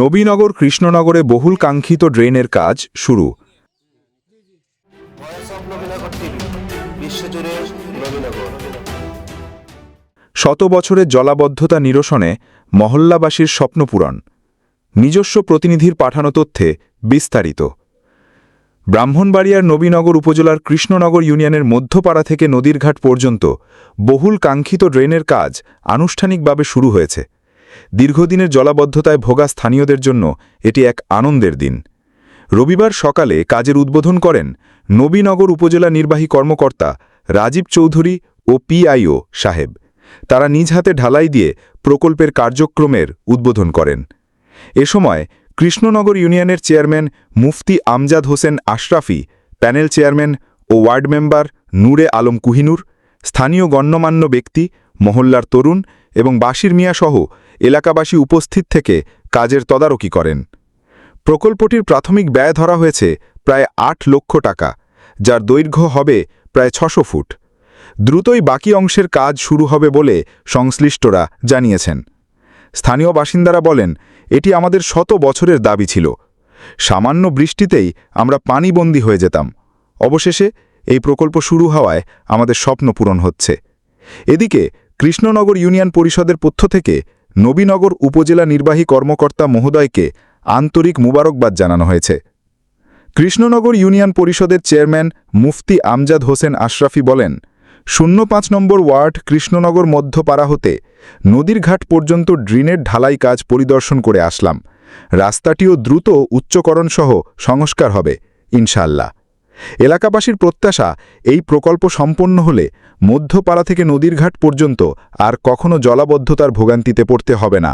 নবীনগর কৃষ্ণনগরে বহুল কাঙ্ক্ষিত ড্রেনের কাজ শুরু। শত বছরের জলাবদ্ধতা নিরসনে মহল্লাবাসীর স্বপ্নপূরণ নিজস্ব প্রতিনিধির পাঠানো তথ্যে বিস্তারিত। ব্রাহ্মণবাড়িয়ার নবীনগর উপজেলার কৃষ্ণনগর ইউনিয়নের মধ্যপাড়া থেকে নদীর ঘাট পর্যন্ত বহুল কাঙ্ক্ষিত ড্রেনের কাজ আনুষ্ঠানিকভাবে শুরু হয়েছে। দীর্ঘদিনের জলাবদ্ধতায় ভোগা স্থানীয়দের জন্য এটি এক আনন্দের দিন। রবিবার সকালে কাজের উদ্বোধন করেন নবীনগর উপজেলা নির্বাহী কর্মকর্তা রাজীব চৌধুরী ও পিআইও সাহেব। তারা নিজ হাতে ঢালাই দিয়ে প্রকল্পের কার্যক্রমের উদ্বোধন করেন। এ সময় কৃষ্ণনগর ইউনিয়নের chairman Mufti Amjad Hossain Ashrafi, panel chairman ও ওয়ার্ড মেম্বার নূরে আলম কুহিনুর, স্থানীয় গণ্যমান্য ব্যক্তি মহল্লার তরুণ এবং বাসির মিয়াসহ এলাকাবাসী উপস্থিত থেকে কাজের তদারকি করেন। প্রকল্পটির প্রাথমিক ব্যয় ধরা হয়েছে প্রায় আট লক্ষ টাকা, যার দৈর্ঘ্য হবে প্রায় ছশো ফুট। দ্রুতই বাকি অংশের কাজ শুরু হবে বলে সংশ্লিষ্টরা জানিয়েছেন। স্থানীয় বাসিন্দারা বলেন, এটি আমাদের শত বছরের দাবি ছিল। সামান্য বৃষ্টিতেই আমরা পানিবন্দী হয়ে যেতাম। অবশেষে এই প্রকল্প শুরু হওয়ায় আমাদের স্বপ্ন পূরণ হচ্ছে। এদিকে কৃষ্ণনগর ইউনিয়ন পরিষদের পক্ষ থেকে নবীনগর উপজেলা নির্বাহী কর্মকর্তা মহোদয়কে আন্তরিক মুবারকবাদ জানানো হয়েছে। কৃষ্ণনগর ইউনিয়ন পরিষদের চেয়ারম্যান মুফতি আমজাদ হোসেন আশরাফি বলেন, শূন্য পাঁচ নম্বর ওয়ার্ড কৃষ্ণনগর মধ্যপাড়া হতে নদীর ঘাট পর্যন্ত ড্রেনের ঢালাই কাজ পরিদর্শন করে আসলাম। রাস্তাটিও দ্রুত উচ্চকরণসহ সংস্কার হবে ইনশাল্লাহ এলাকাবাসীর প্রত্যাশা, এই প্রকল্প সম্পন্ন হলে মধ্যপাড়া থেকে নদীর ঘাট পর্যন্ত আর কখনও জলাবদ্ধতার ভোগান্তিতে পড়তে হবে না।